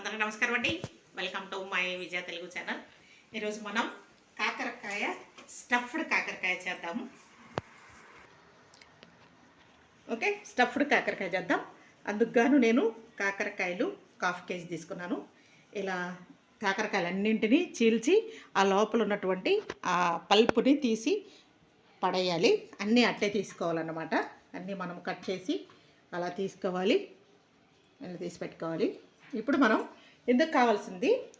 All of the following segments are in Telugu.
అందరికీ నమస్కారం అండి. Welcome to my Vijaya Telugu channel ఈరోజు మనం కాకరకాయ స్టఫ్డ్ కాకరకాయ చేద్దాము. ఓకే స్టఫ్డ్ కాకరకాయ చేద్దాం. అందుకుగాను నేను కాకరకాయలు కాఫ్ కేజీ తీసుకున్నాను. ఇలా కాకరకాయలన్నింటినీ చీల్చి ఆ లోపల ఉన్నటువంటి ఆ పల్పుని తీసి పడేయాలి. అన్నీ అట్లే తీసుకోవాలన్నమాట. అన్నీ మనం కట్ చేసి అలా తీసుకోవాలి. అలా తీసి పెట్టుకోవాలి. ఇప్పుడు మనం ఎందుకు కావాల్సింది?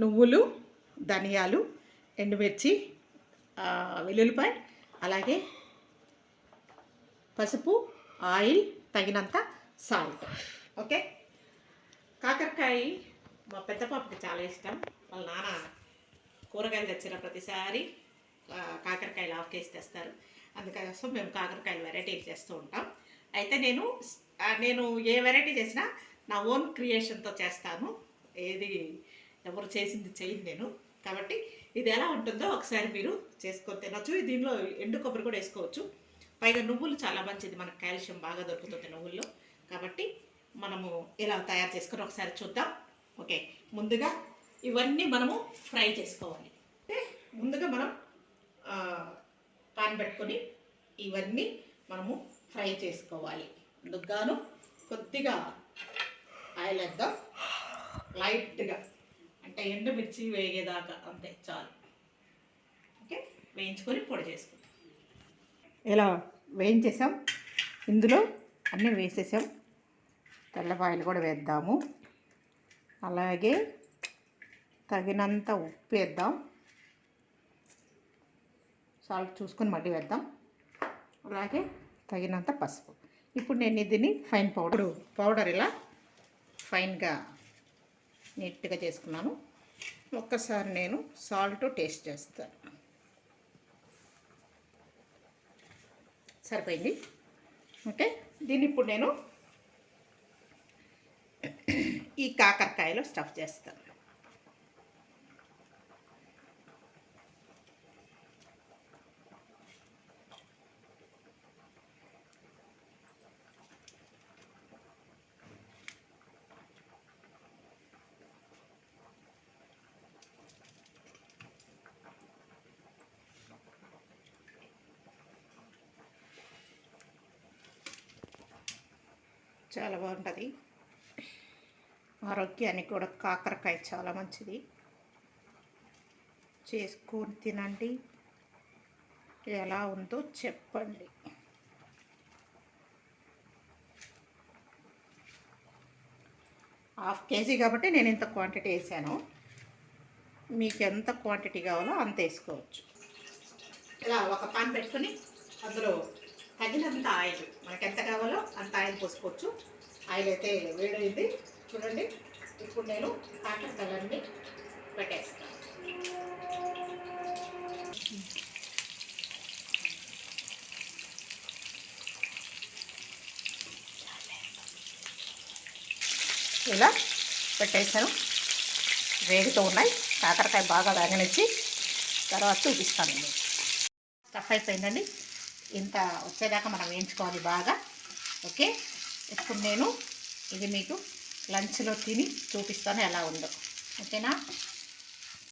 నువ్వులు ధనియాలు ఎండుమిర్చి వెల్లుల్లిపాయ అలాగే పసుపు ఆయిల్ తగినంత సాల్ట్. ఓకే? కాకరకాయ మా పెద్ద పాపకి చాలా ఇష్టం. వాళ్ళ నాన్న కూరగాయలు తెచ్చిన ప్రతిసారి కాకరకాయలు హాఫ్ కేజీ తెస్తారు. అందుకోసం మేము కాకరకాయలు వెరైటీలు చేస్తూ ఉంటాం. అయితే నేను నేను ఏ వెరైటీ చేసినా నా ఓన్ క్రియేషన్తో చేస్తాను. ఏది ఎవరు చేసింది చేయను నేను. కాబట్టి ఇది ఎలా ఉంటుందో ఒకసారి మీరు చేసుకొని తినొచ్చు. దీనిలో ఎండు కొబ్బరి కూడా వేసుకోవచ్చు. పైగా నువ్వులు చాలా మంచిది. మనకు కాల్షియం బాగా దొరుకుతుంది నువ్వుల్లో. కాబట్టి మనము ఇలా తయారు చేసుకొని ఒకసారి చూద్దాం. ఓకే. ముందుగా ఇవన్నీ మనము ఫ్రై చేసుకోవాలి. అంటే ముందుగా మనం పాన్ పెట్టుకొని ఇవన్నీ మనము ఫ్రై చేసుకోవాలి. ముందుగాను కొద్దిగా ఆయిల్ వేద్దాం లైట్గా. అంటే ఎండుమిర్చి వేగేదాకా అంతే చాలు. ఓకే? వేయించుకొని పొడి చేసుకుంటాం ఇలా వేయించేసాం? ఇందులో అన్నీ వేసేసాం. తెల్లపాయలు కూడా వేద్దాము. అలాగే తగినంత ఉప్పు వేద్దాం. సాల్ట్ చూసుకొని మళ్ళీ వేద్దాం. అలాగే తగినంత పసుపు. ఇప్పుడు నేను దీన్ని ఫైన్ పౌడర్ పౌడర్ ఇలా ఫైన్గా నీట్గా చేసుకున్నాను. ఒక్కసారి నేను సాల్ట్ టేస్ట్ చేస్తాను. సరిపోయింది? ఓకే దీన్ని ఇప్పుడు నేను ఈ కాకరకాయలో స్టఫ్ చేస్తాను. చాలా బాగుంటుంది. ఆరోగ్యానికి కూడా కాకరకాయ చాలా మంచిది. చేసుకొని తినండి. ఎలా ఉందో చెప్పండి. హాఫ్ కేజీ కాబట్టి నేను ఇంత క్వాంటిటీ వేసాను. మీకు ఎంత క్వాంటిటీ కావాలో అంత వేసుకోవచ్చు. ఇలా ఒక పాన్ పెట్టుకొని అందులో తగినంత ఆయిల్ మనకు ఎంత కావాలో అంత ఆయిల్ పోసుకోవచ్చు. ఆయిల్ అయితే వేడైంది. చూడండి ఇప్పుడు నేను కాకరకాయలన్నీ పెట్టేస్తాను ఇలా పెట్టేసాను వేగుతూ ఉన్నాయి. కాకరకాయ బాగా వేగనిచ్చి తర్వాత చూపిస్తాను. స్టఫ్ అయిపోయిందండి. ఇంత వచ్చేదాకా మనం వేయించుకోవాలి బాగా. ఓకే? ఇప్పుడు నేను ఇది మీకు లంచ్లో తిని చూపిస్తాను ఎలా ఉందో. ఓకేనా?